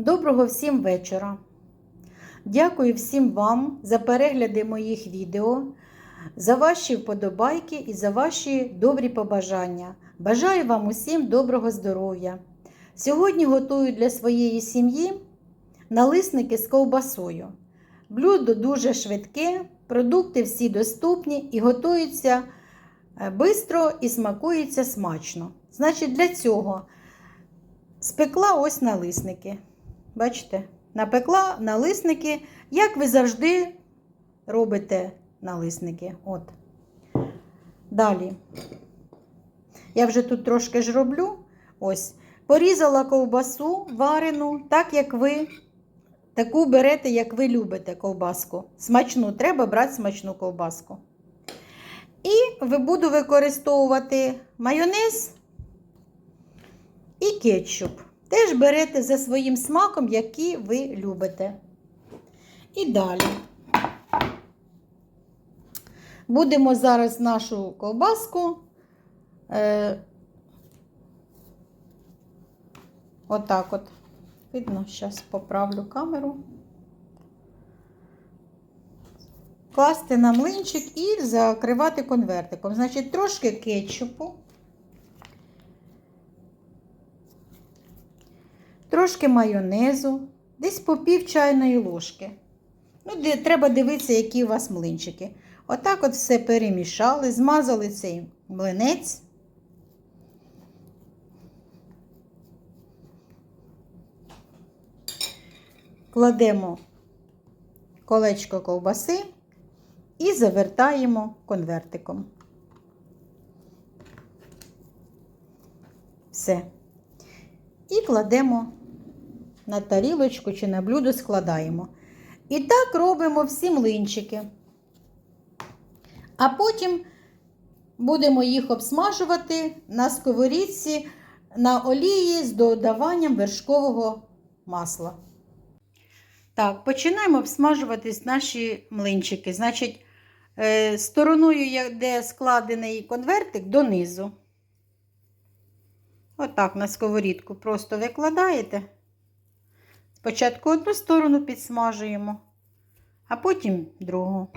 Доброго всім вечора. Дякую всім вам за перегляди моїх відео, за ваші вподобайки і за ваші добрі побажання. Бажаю вам усім доброго здоров'я. Сьогодні готую для своєї сім'ї налисники з ковбасою. Блюдо дуже швидке, продукти всі доступні і готуються швидко і смакуються смачно. Значить, для цього спекла ось налисники. Бачите, напекла налисники, як ви завжди робите налисники. От. Далі. Я вже тут трошки ж роблю. Ось. Порізала ковбасу варену, так як ви таку берете, як ви любите ковбаску. Смачну, треба брати смачну ковбаску. І буду використовувати майонез і кетчуп. Теж берете за своїм смаком, який ви любите. І далі. Будемо зараз нашу ковбаску. Е, отак от. Видно, зараз поправлю камеру. Класти на млинчик і закривати конвертиком. Значить, трошки кетчупу. Трошки майонезу, десь по пів чайної ложки. Ну, де, Треба дивитися, які у вас млинчики. Отак от все перемішали, змазали цей млинець. Кладемо колечко ковбаси і завертаємо конвертиком. Все. І кладемо на тарілочку чи на блюдо складаємо. І так робимо всі млинчики. А потім будемо їх обсмажувати на сковорідці на олії з додаванням вершкового масла. Так, починаємо обсмажуватись наші млинчики. Значить, е, стороною, де складений конвертик, донизу. Отак на сковорідку просто викладаєте. Спочатку одну сторону підсмажуємо, а потім другу.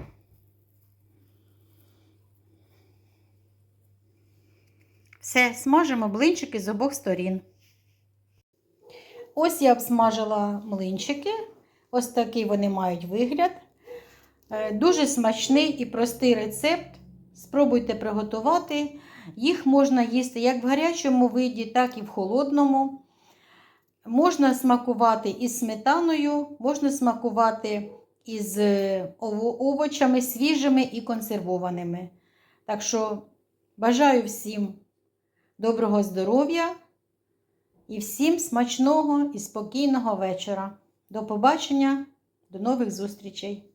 Все, смажимо блинчики з обох сторін. Ось я обсмажила млинчики. Ось такий вони мають вигляд. Е, Дуже смачний і простий рецепт. Спробуйте приготувати. Їх можна їсти як в гарячому виді, так і в холодному. Можна смакувати із сметаною, можна смакувати із е, овочами свіжими і консервованими. Так що бажаю всім доброго здоров'я і всім смачного і спокійного вечора. До побачення, до нових зустрічей!